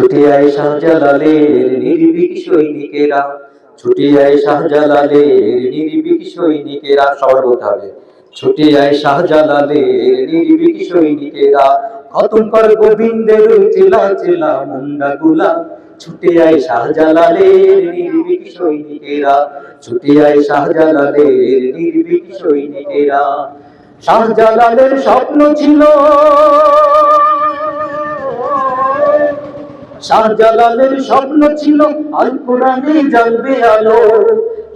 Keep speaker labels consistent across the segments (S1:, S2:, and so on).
S1: ছুটে আয় শাহজালালের নির্ভীক সৈনিকেরা ছুটে আয় শাহজালালের নির্ভীক সৈনিকেরা ছুটে আয় শাহজালালের নির্ভীক সৈনিকেরা, খতম কর গোবিন্দের মুন্ডা গুলা। ছুটে আয় শাহজালালের নির্ভীক সৈনিকেরা আয় শাহজালালের নির্ভীক সৈনিকেরা। শাহজালালের স্বপ্ন ছিল শাহজালালের স্বপ্ন ছিল, আল কোরআনে আলো।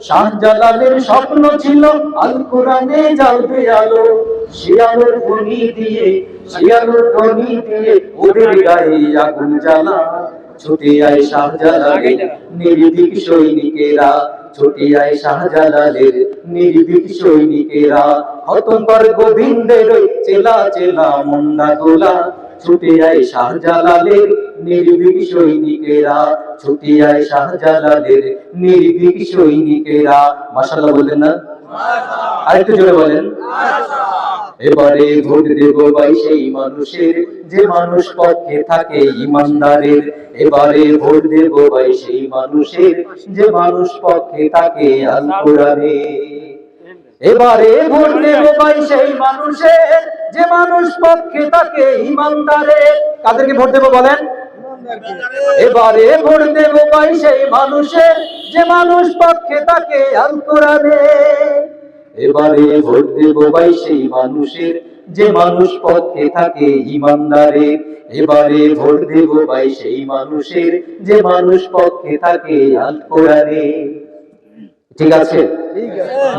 S1: শাহজালালের স্বপ্ন ছিল, আল কোরআনে আলো। সে ধ্বনি দিয়ে সে আলোর ধ্বনি দিয়ে ওদের গায়ে আগুন জ্বালা। ছুটে আয় শাহজালালের নির্ভীক সৈনিকেরা, ছুটে আয় শাহজালালের নির্ভীক সৈনিকেরা। হতম কর গোবিন্দের চেলা চেলা মুন্ডা গোলা ছুটে আয় শাহজালালের নির্ভীক সৈনিকেরা ছুটে আয় শাহজালালের নির্ভীক সৈনিকেরা। বললেন না? আরেকটু জোরে বলেন। এবারে ভোট দেব ভাই সেই মানুষের যে মানুষ পক্ষে থাকে ইমানদারের। এবারে ভোট দেব ভাই সেই মানুষের যে মানুষ পক্ষে থাকে আল কোরআনে এবারে ভোট দেব ভাই সেই মানুষের যে মানুষ পক্ষে থাকে ইমানদারের। কাদেরকে ভোট দেব বলেন? এবারে ভোট দেব ভাই সেই মানুষের যে মানুষ পক্ষে থাকে আল কোরআনে। এবারে ভোট দেব ভাই সেই মানুষের যে মানুষ পক্ষে থাকে ইমানদারের। এবারে ভোট দেব ভাই সেই মানুষের যে মানুষ পক্ষে থাকে আল কোরআনে। ঠিক আছে?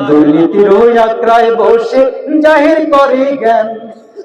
S1: দুর্নীতির ওই আক্রায় বসে জাহির করে জ্ঞান।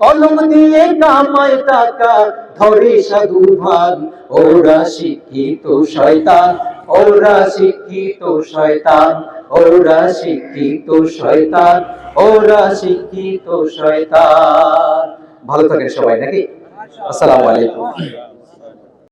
S1: কলম দিয়ে কামায় টাকা, ধরে সাধু ভাগ ওরা শিক্ষিত শয়তান, ওরা শিক্ষিত শয়তান, ওরা শিক্ষিত শয়তান, ওরা শিক্ষিত শয়তান। ভালো থাকেন সবাই, নাকি? আসসালামু আলাইকুম।